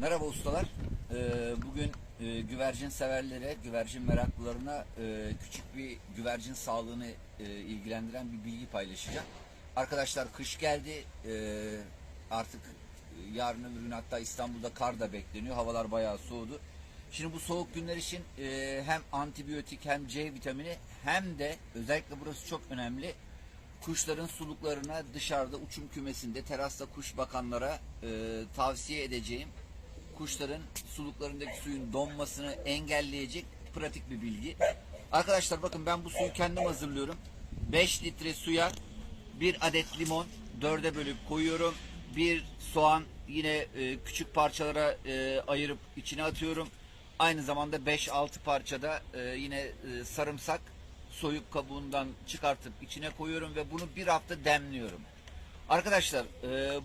Merhaba ustalar. Ee, bugün e, güvercin severlere, güvercin meraklılarına e, küçük bir güvercin sağlığını e, ilgilendiren bir bilgi paylaşacağım. Arkadaşlar kış geldi. Artık yarın öbür gün hatta İstanbul'da kar da bekleniyor. Havalar bayağı soğudu. Şimdi bu soğuk günler için hem antibiyotik hem C vitamini hem de özellikle burası çok önemli kuşların suluklarına dışarıda uçum kümesinde terasta kuş bakanlara e, tavsiye edeceğim kuşların suluklarındaki suyun donmasını engelleyecek pratik bir bilgi. Arkadaşlar bakın ben bu suyu kendim hazırlıyorum. 5 litre suya bir adet limon dörde bölüp koyuyorum. Bir soğan yine e, küçük parçalara e, ayırıp içine atıyorum. Aynı zamanda 5-6 parçada e, yine sarımsak soyup kabuğundan çıkartıp içine koyuyorum ve bunu bir hafta demliyorum. Arkadaşlar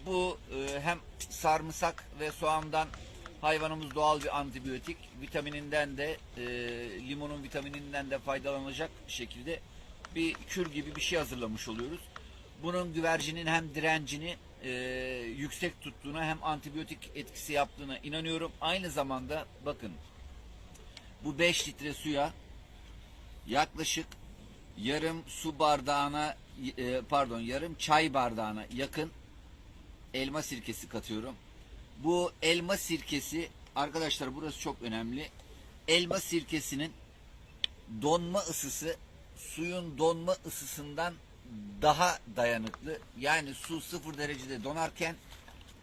bu hem sarımsak ve soğandan hayvanımız doğal bir antibiyotik vitamininden de e, limonun vitamininden de faydalanacak şekilde bir kür gibi bir şey hazırlamış oluyoruz. Bunun güvercinin hem direncini e, yüksek tuttuğuna hem antibiyotik etkisi yaptığına inanıyorum. Aynı zamanda bakın bu 5 litre suya yaklaşık yarım su bardağına e, pardon yarım çay bardağına yakın elma sirkesi katıyorum. Bu elma sirkesi arkadaşlar burası çok önemli. Elma sirkesinin donma ısısı suyun donma ısısından daha dayanıklı. Yani su sıfır derecede donarken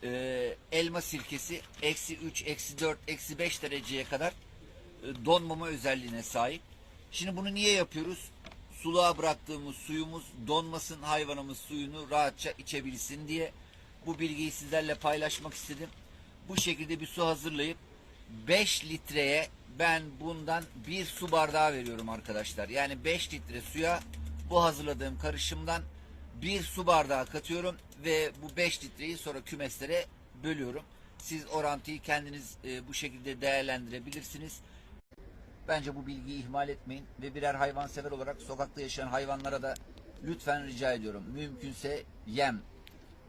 e, elma sirkesi eksi 3, eksi 4, eksi 5 dereceye kadar e, donmama özelliğine sahip. Şimdi bunu niye yapıyoruz? Suluğa bıraktığımız suyumuz donmasın, hayvanımız suyunu rahatça içebilsin diye bu bilgiyi sizlerle paylaşmak istedim. Bu şekilde bir su hazırlayıp 5 litreye ben bundan bir su bardağı veriyorum arkadaşlar. Yani 5 litre suya bu hazırladığım karışımdan bir su bardağı katıyorum ve bu 5 litreyi sonra kümeslere bölüyorum. Siz orantıyı kendiniz e, bu şekilde değerlendirebilirsiniz. Bence bu bilgiyi ihmal etmeyin ve birer hayvansever olarak sokakta yaşayan hayvanlara da lütfen rica ediyorum. Mümkünse yem,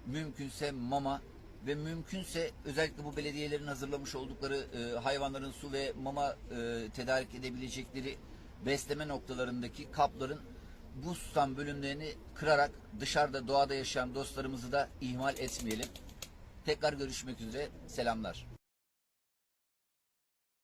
mümkünse mama ve mümkünse özellikle bu belediyelerin hazırlamış oldukları e, hayvanların su ve mama e, tedarik edebilecekleri besleme noktalarındaki kapların buz tutan bölümlerini kırarak dışarıda doğada yaşayan dostlarımızı da ihmal etmeyelim. Tekrar görüşmek üzere. Selamlar.